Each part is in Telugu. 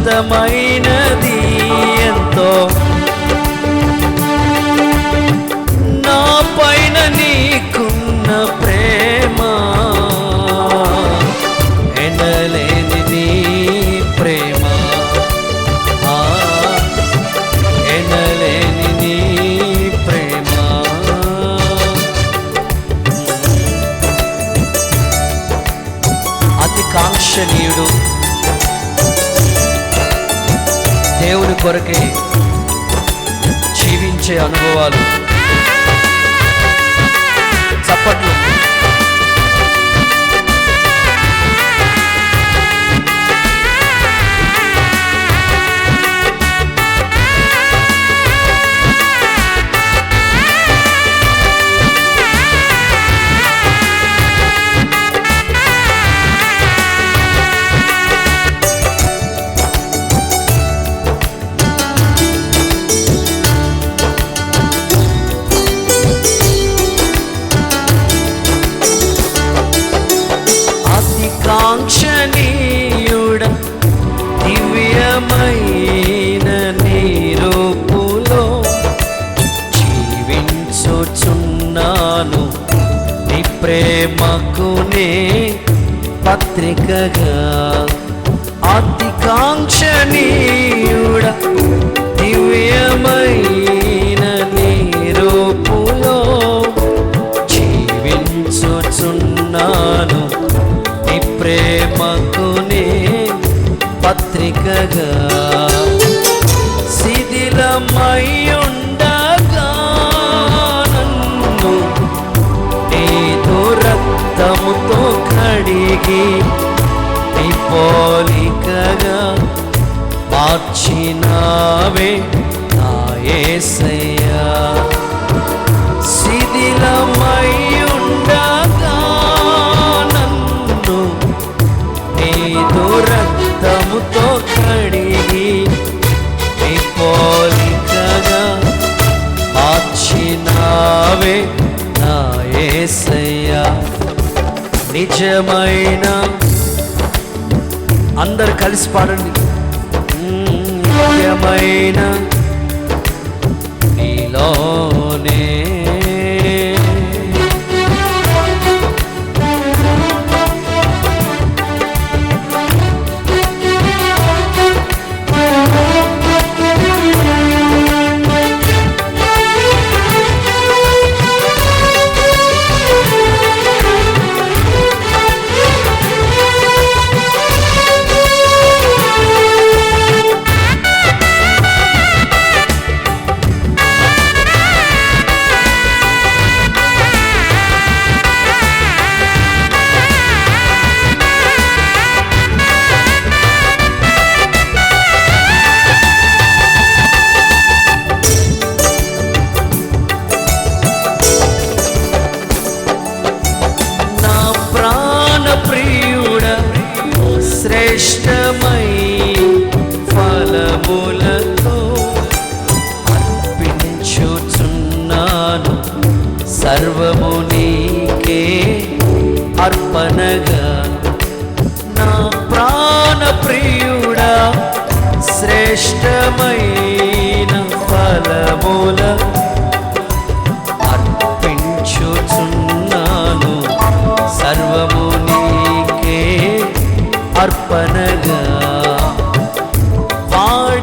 శాశ్వతమైనది ఎంతో కొరకే జీవించే అనుభవాలు. చప్పట్లు. ప్రేమకునే పత్రికగా అతి కాంక్షణీయుడ దివ్యమైన నీరూపులో జీవించుచున్నాను. నీ ప్రేమకునే పత్రికగా కడిగి నీ పోలికగా మార్చినావే నా యేసయ్యా శిథిలమయ్యుండగా నన్ను నీదు రక్తముతో కడిగి నీ పోలికగా మార్చినావే నిజమైన అందరు కలిసి పాడండి. నిజమైన అర్పణగా. నా ప్రాణ ప్రియుడా శ్రేష్టమైన ఫలమూల అర్పించుచున్నాను. సర్వము నీకే అర్పణగా. వాడిపోనివ్వగా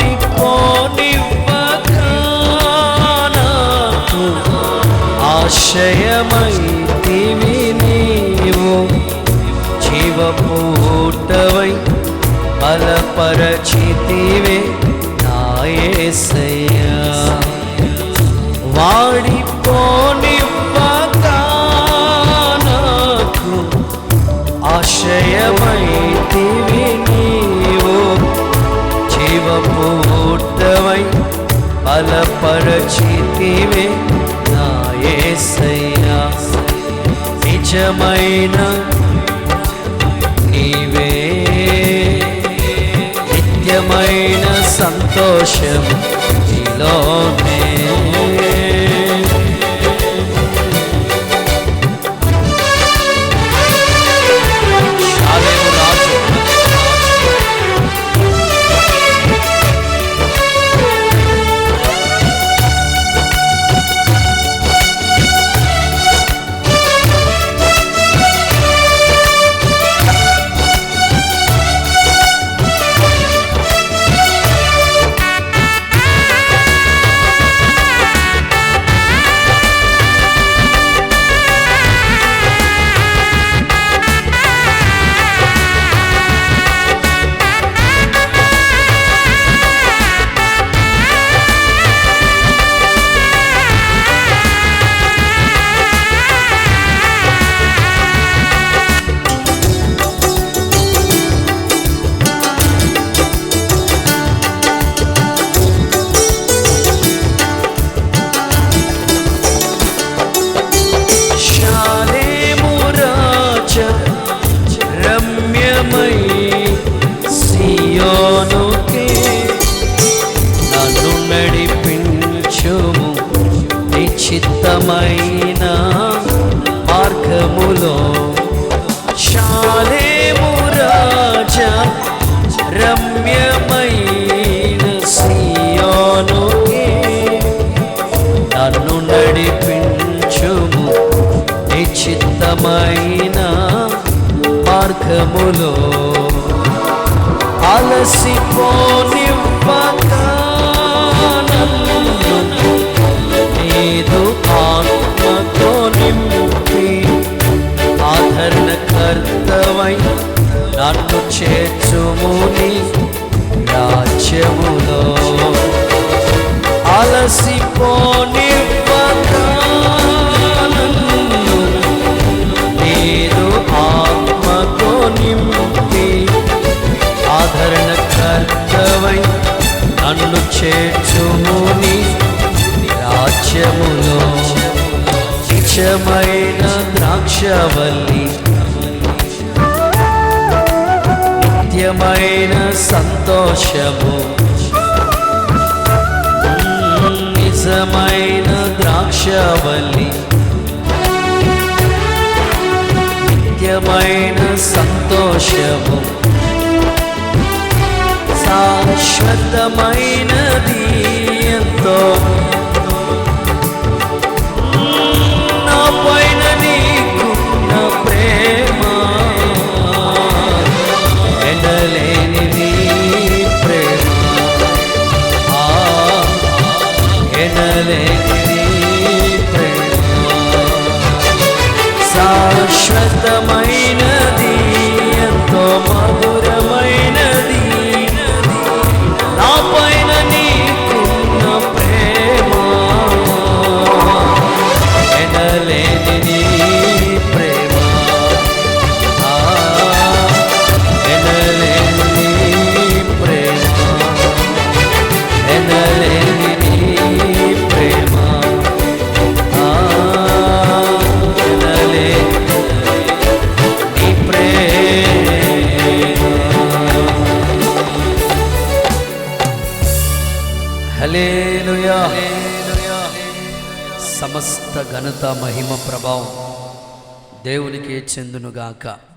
నాకు బలపరచితివే నాయసయ్యా వాడిపోనివ్వగా నాకు ఆశయమైతివి నీవు. జీవపూటవై బలపరచితివే నాయసయ్యా నిజమైన నిత్యమైన సంతోషం నీలోనే. నిశ్చితమైన మార్గములో శాలేము రాజ రమ్యమైన సియోనుకే. నన్ను నడిపించుము నిశ్చితమైన మార్గములో. అలసిపోనివ్వక ఆదరణకర్తవై నన్ను చేర్చుముని రాజ్యములో. అలసిపోని నేను ఆత్మతో నింపి ఆదరణకర్తవై నన్ను చేర్చుముని రాజ్యములో. నిజమైన ద్రాక్షవల్లి నిత్యమైన సంతోషము. నిజమైన ద్రాక్షవల్లి. నిత్యమైన సంతోషము. శాశ్వతమైనది ఎంతో. ఘనత మహిమ ప్రభావం దేవునికి చెందునుగాక.